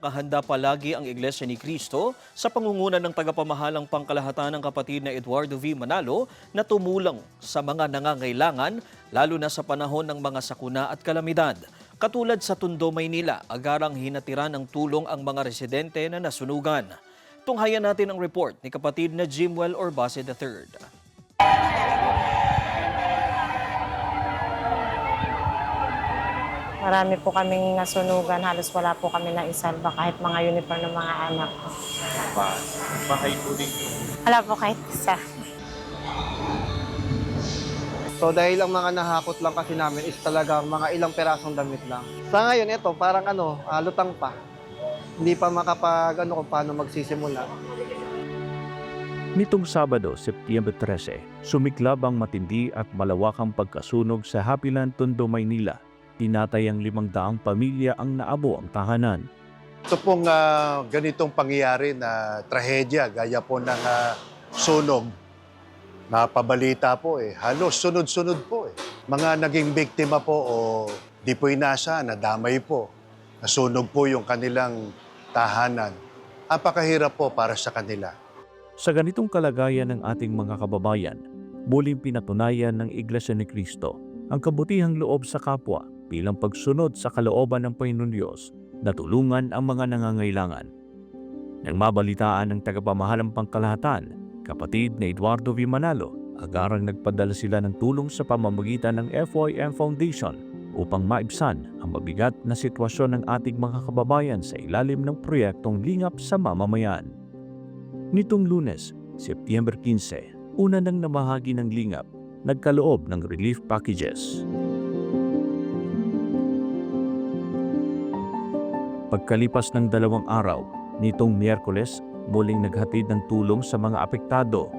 Nakahanda palagi ang Iglesia ni Cristo sa pangunguna ng tagapamahalang pangkalahatan ng kapatid na Eduardo V. Manalo na tumulong sa mga nangangailangan lalo na sa panahon ng mga sakuna at kalamidad. Katulad sa Tondo, Maynila, agarang hinatiran ng tulong ang mga residente na nasunugan. Tunghayan natin ang report ni kapatid na Jimwell Orbase III. Marami po kaming nasunugan, halos wala po kami na isalba kahit mga uniform ng mga anak ko. bahay po ninyo. Wala po kahit isa. So dahil ang mga nahakot lang kasi namin is talagang mga ilang perasong damit lang. Sa ngayon ito, parang ano, ah, lutang pa. Hindi pa makapag ano kung paano magsisimula. Nitong Sabado, Septyembre 13, sumiklab ang matindi at malawakang pagkasunog sa Happyland, Tondo, Maynila. Tinatay ang limang daang pamilya ang naabo ang tahanan. Ito pong ah, ganitong pangyayari na trahedya, gaya po ng ah, sunog, napabalita po eh. Halos sunod-sunod po eh. Mga naging biktima po o di po inasa, nadamay po. Nasunog po yung kanilang tahanan. Napakahirap po para sa kanila. Sa ganitong kalagayan ng ating mga kababayan, muling pinatunayan ng Iglesia ni Cristo ang kabutihang loob sa kapwa bilang pagsunod sa kalooban ng Panginoon Diyos na tulungan ang mga nangangailangan. Nang mabalitaan ng tagapamahalang pangkalahatan, kapatid na Eduardo V. Manalo, agarang nagpadala sila ng tulong sa pamamagitan ng FOIM Foundation upang maibsan ang mabigat na sitwasyon ng ating mga kababayan sa ilalim ng proyektong Lingap sa Mamamayan. Nitong lunes, September 15, una nang namahagi ng lingap, nagkaloob ng relief packages. Pagkalipas ng dalawang araw, nitong Miyerkules, muling naghatid ng tulong sa mga apektado.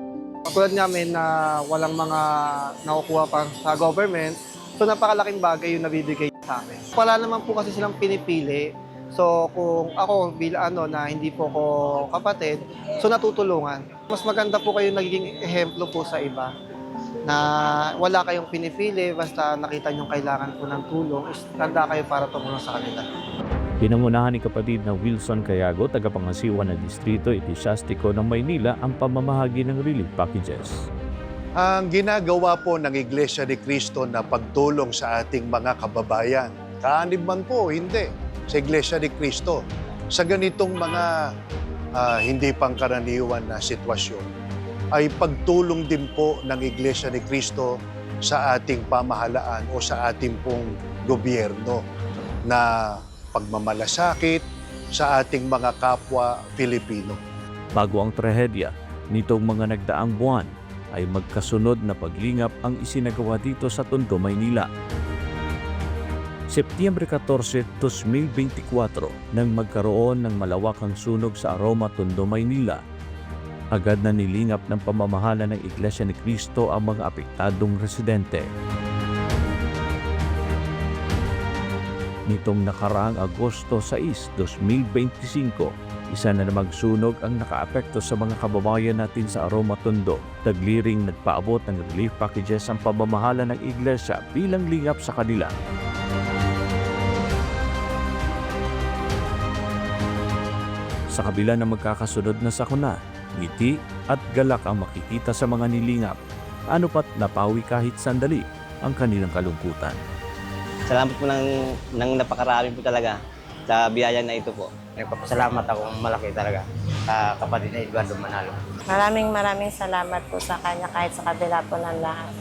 Katulad namin na walang mga nakukuha pa sa government, so napakalaking bagay yung nabibigay sa amin. Wala naman po kasi silang pinipili. So kung ako bilang ano na hindi po ko kapatid, so natutulungan. Mas maganda po kayo nagiging ehemplo po sa iba na wala kayong pinipili basta nakita nyo kailangan po ng tulong is tanda kayo para tumulong sa kanila. Pinangunahan ni kapatid na Wilson Cayago, tagapangasiwa ng Distrito Eclesiastico ng Maynila ang pamamahagi ng relief packages. Ang ginagawa po ng Iglesia ni Cristo na pagtulong sa ating mga kababayan, kaanib man po, hindi, sa Iglesia ni Cristo, sa ganitong mga ah, hindi pangkaraniwan na sitwasyon, ay pagtulong din po ng Iglesia ni Cristo sa ating pamahalaan o sa ating pong gobyerno na pagmamalasakit sa ating mga kapwa Pilipino. Bago ang trahedya, nitong mga nagdaang buwan ay magkasunod na paglingap ang isinagawa dito sa Tondo, Maynila. Setyembre 14, 2024, nang magkaroon ng malawakang sunog sa Aroma, Tondo, Maynila, agad na nilingap ng pamamahala ng Iglesia ni Cristo ang mga apektadong residente. Nitong nakaraang Agosto 6, 2025, isa na namang sunog ang nakaapekto sa mga kababayan natin sa Aroma Tondo. Tagliring nagpaabot ng relief packages ang pamamahala ng iglesia bilang lingap sa kanila. Sa kabila ng magkakasunod na sakuna, ngiti at galak ang makikita sa mga nilingap. Ano pat napawi kahit sandali ang kanilang kalungkutan. Salamat po ng, ng napakarami po talaga sa biyaya na ito po. Nagpapasalamat ako malaki talaga sa kapatid na Eduardo Manalo. Maraming maraming salamat po sa kanya kahit sa kabila po ng lahat.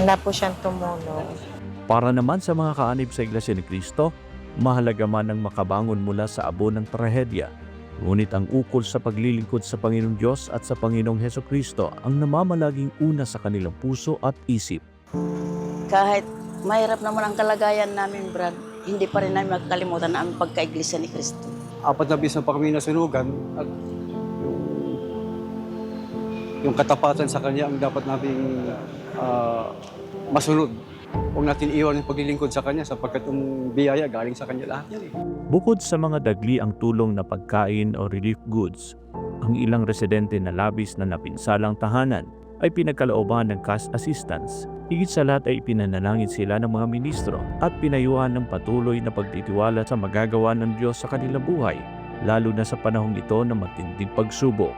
Handa po siyang tumulong. Para naman sa mga kaanib sa Iglesia ni Cristo, mahalaga man ang makabangon mula sa abo ng trahedya. Ngunit ang ukol sa paglilingkod sa Panginoong Diyos at sa Panginoong Heso Kristo ang namamalaging una sa kanilang puso at isip. kahit mahirap naman ang kalagayan namin, Brad, hindi pa rin namin magkalimutan ang pagka-iglesia ni Kristo. apat na bis na pa kami nasunugan at yung, yung katapatan sa kanya ang dapat nating ah, masunod. Huwag natin iwan yung paglilingkod sa kanya sapagkat yung biyaya galing sa kanya lahat yan eh. Bukod sa mga dagli ang tulong na pagkain o relief goods, ang ilang residente na labis na napinsalang tahanan ay pinagkalooban ng cash assistance. Higit sa lahat ay pinanalangin sila ng mga ministro at pinayuhan ng patuloy na pagtitiwala sa magagawa ng Diyos sa kanilang buhay, lalo na sa panahong ito ng matinding pagsubok.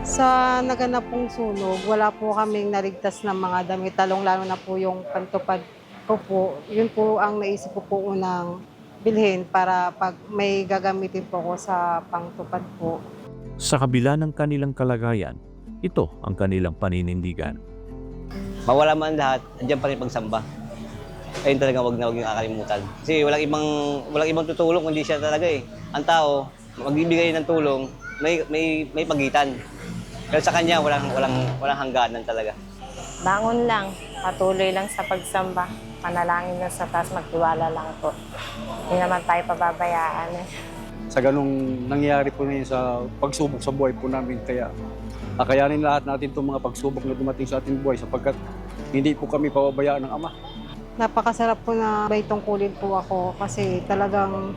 Sa naganap pong sunog, wala po kaming naligtas ng mga damit, talong-lalo na po yung pantupad ko po. Yun po ang naisip ko po unang bilhin para pag may gagamitin po ko sa pangtupad po. Sa kabila ng kanilang kalagayan, ito ang kanilang paninindigan. Mawala man lahat, andyan pa rin pagsamba. Ayun talaga wag na wag yung kakalimutan. Kasi walang ibang walang ibang tutulong kundi siya talaga eh. Ang tao, magbibigay ng tulong, may may may pagitan. Pero sa kanya walang walang walang hangganan talaga. Bangon lang, patuloy lang sa pagsamba. Panalangin lang sa taas, magtiwala lang po. Hindi naman tayo pababayaan eh. Sa ganong nangyayari po ngayon sa pagsubok sa buhay po namin, kaya kakayanin lahat natin itong mga pagsubok na dumating sa ating buhay sapagkat hindi po kami pababayaan ng Ama. Napakasarap po na may tungkulin po ako kasi talagang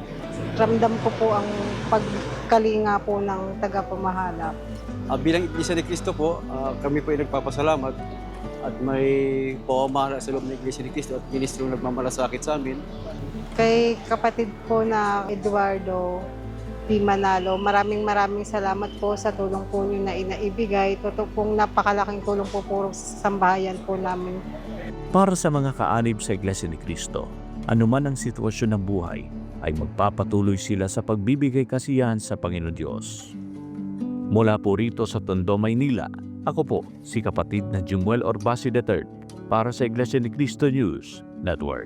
ramdam ko po ang pagkalinga po ng tagapamahala. Ah, bilang Iglesia ni Cristo po, ah, kami po ay nagpapasalamat at may pamamahala sa loob ng Iglesia ni Cristo at ministro nagmamalasakit sa amin. Kay kapatid ko na Eduardo Di Manalo, maraming maraming salamat po sa tulong po niyo na inaibigay. Totoo pong napakalaking tulong po po sa sambahayan po namin. Para sa mga kaanib sa Iglesia ni Cristo, anuman ang sitwasyon ng buhay, ay magpapatuloy sila sa pagbibigay kasiyahan sa Panginoon Diyos. Mula po rito sa Tondo, Maynila, ako po si kapatid na Jumuel Orbasi III para sa Iglesia ni Cristo News Network.